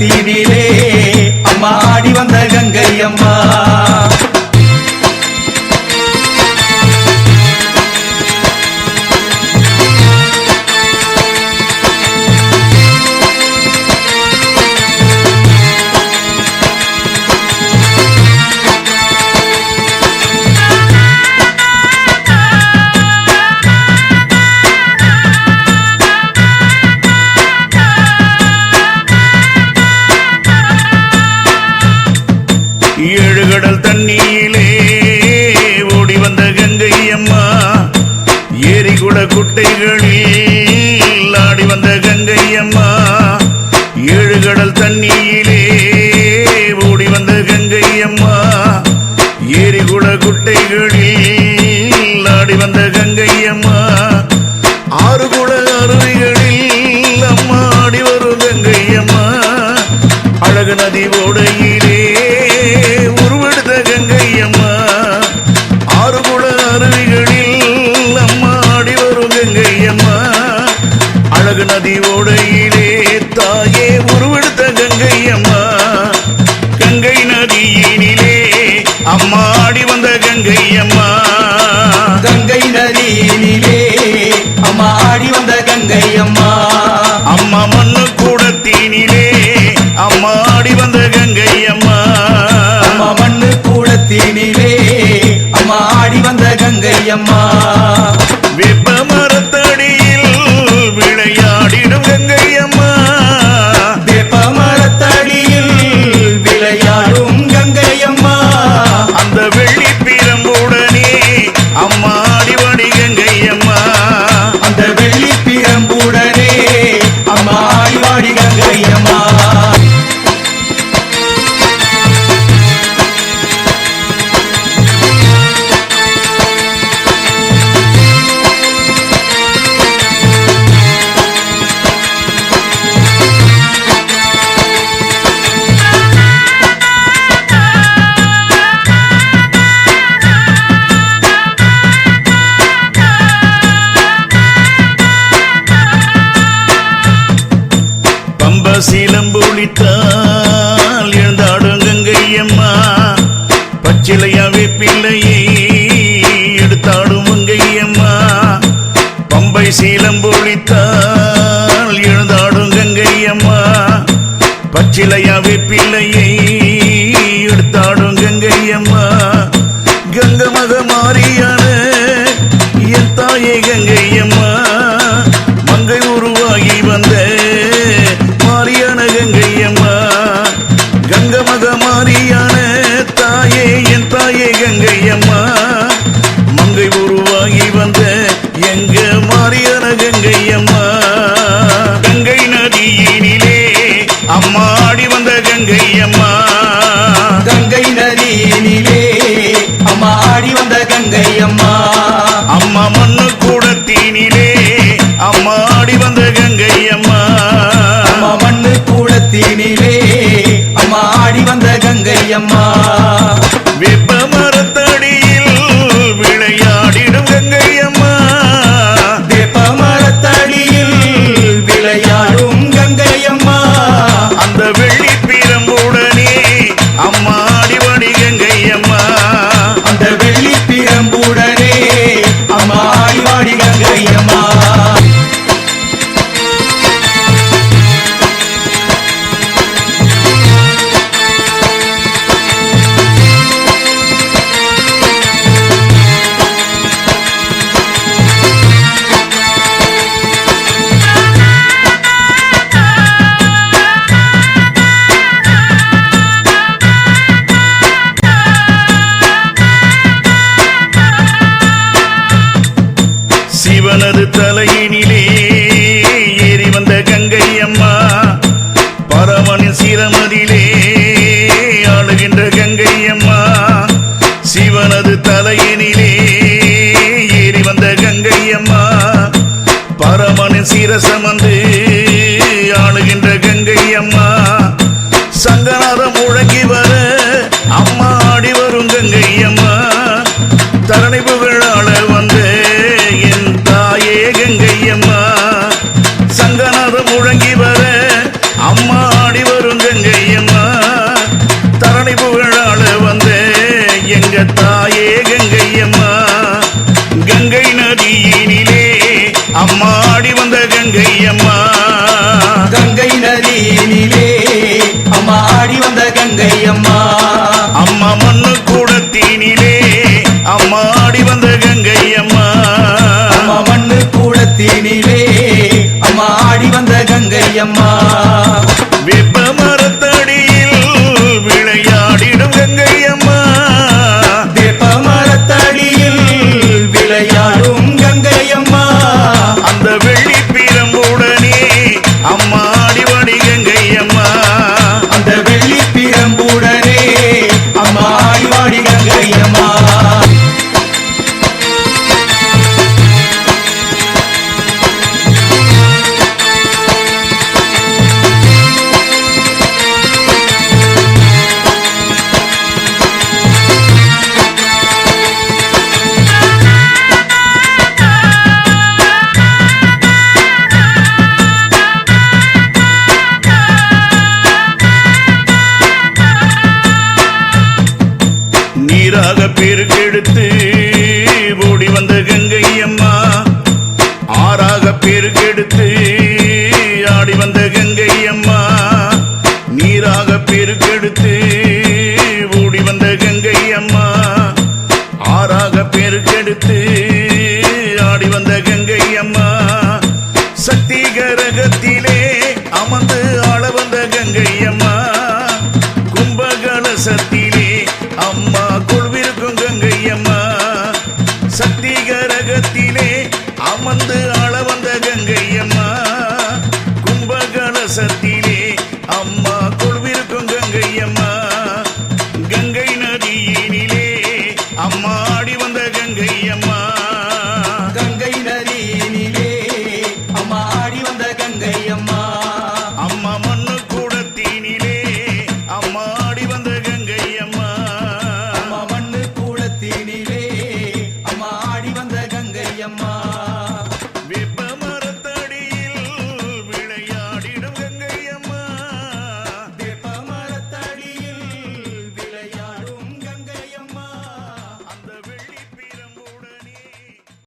கூடத்தினிலே ஏழு கடல் தண்ணியிலே ஓடி வந்த கங்கை அம்மா ஏரி குட குட்டைகளில் ஆடி வந்த கங்கை அம்மா ஏழு கடல் தண்ணியிலே அம்மா. ஆறு குட அருவிகளில் அம்மா ஆடி வரும் கங்கை அம்மா. அழகு நதி ஓடையிலே தாயே உருவெடுத்த கங்கை அம்மா. கங்கை நதியினிலே அம்மா ஆடி வந்த கங்கை அம்மா. கங்கை நதியினிலே அம்மா ஆடி வந்த கங்கை அம்மா. அம்மா மண்ணு கூடத்தினிலே அம்மா ஆடி வந்த கங்கை அம்மா. கூடத்தினிலே அம்மா ஆடி வந்த கங்கை அம்மா. வெப்பமா பம்ப சீலம்பொழித்தால் எழுந்தாடும் கங்கை அம்மா பச்சிலையாவே பிள்ளையை எடுத்தாடும் மங்கை அம்மா பம்பை சீலம்பொழித்தால் எழுந்தாடும் கங்கை அம்மா பச்சிலையாவே பிள்ளையை எடுத்தாடும் வந்த கங்கை நதியினிலே அம்மா ஆடி வந்த கங்கை அம்மா மண்ணு கூடத்தினிலே அம்மா ஆடி வந்த கங்கை அம்மா மண்ணு கூடத்தினிலே அம்மா ஆடி வந்த கங்கை தலையினிலே ஏறி வந்த கங்கை அம்மா பரமனின் சிரமதிலே ஆளுகின்ற கங்கை அம்மா சிவனது தலையினிலே ஏறி வந்த கங்கை அம்மா பரமனின் சிரசமந்து கங்கை அம்மா கங்கை நதியினிலே அம்மா ஆடி வந்த கங்கை அம்மா அம்மா மண்ணு கூடத்தினிலே அம்மா ஆடி வந்த கங்கை அம்மா அம்மா மண்ணு கூடத்தினிலே அம்மா ஆடி வந்த கங்கை அம்மா நீராக பெருகெடுத்து ஓடி வந்த கங்கை அம்மா ஆறாக பெருகெடுத்து கங்கை அம்மா கங்கை நதியினிலே அம்மா ஆடி வந்த கங்கை அம்மா அம்மா மண்ணு கூடத்தினிலே அம்மா ஆடி வந்த கங்கை அம்மா அம்மா மண்ணு கூடத்தினிலே அம்மா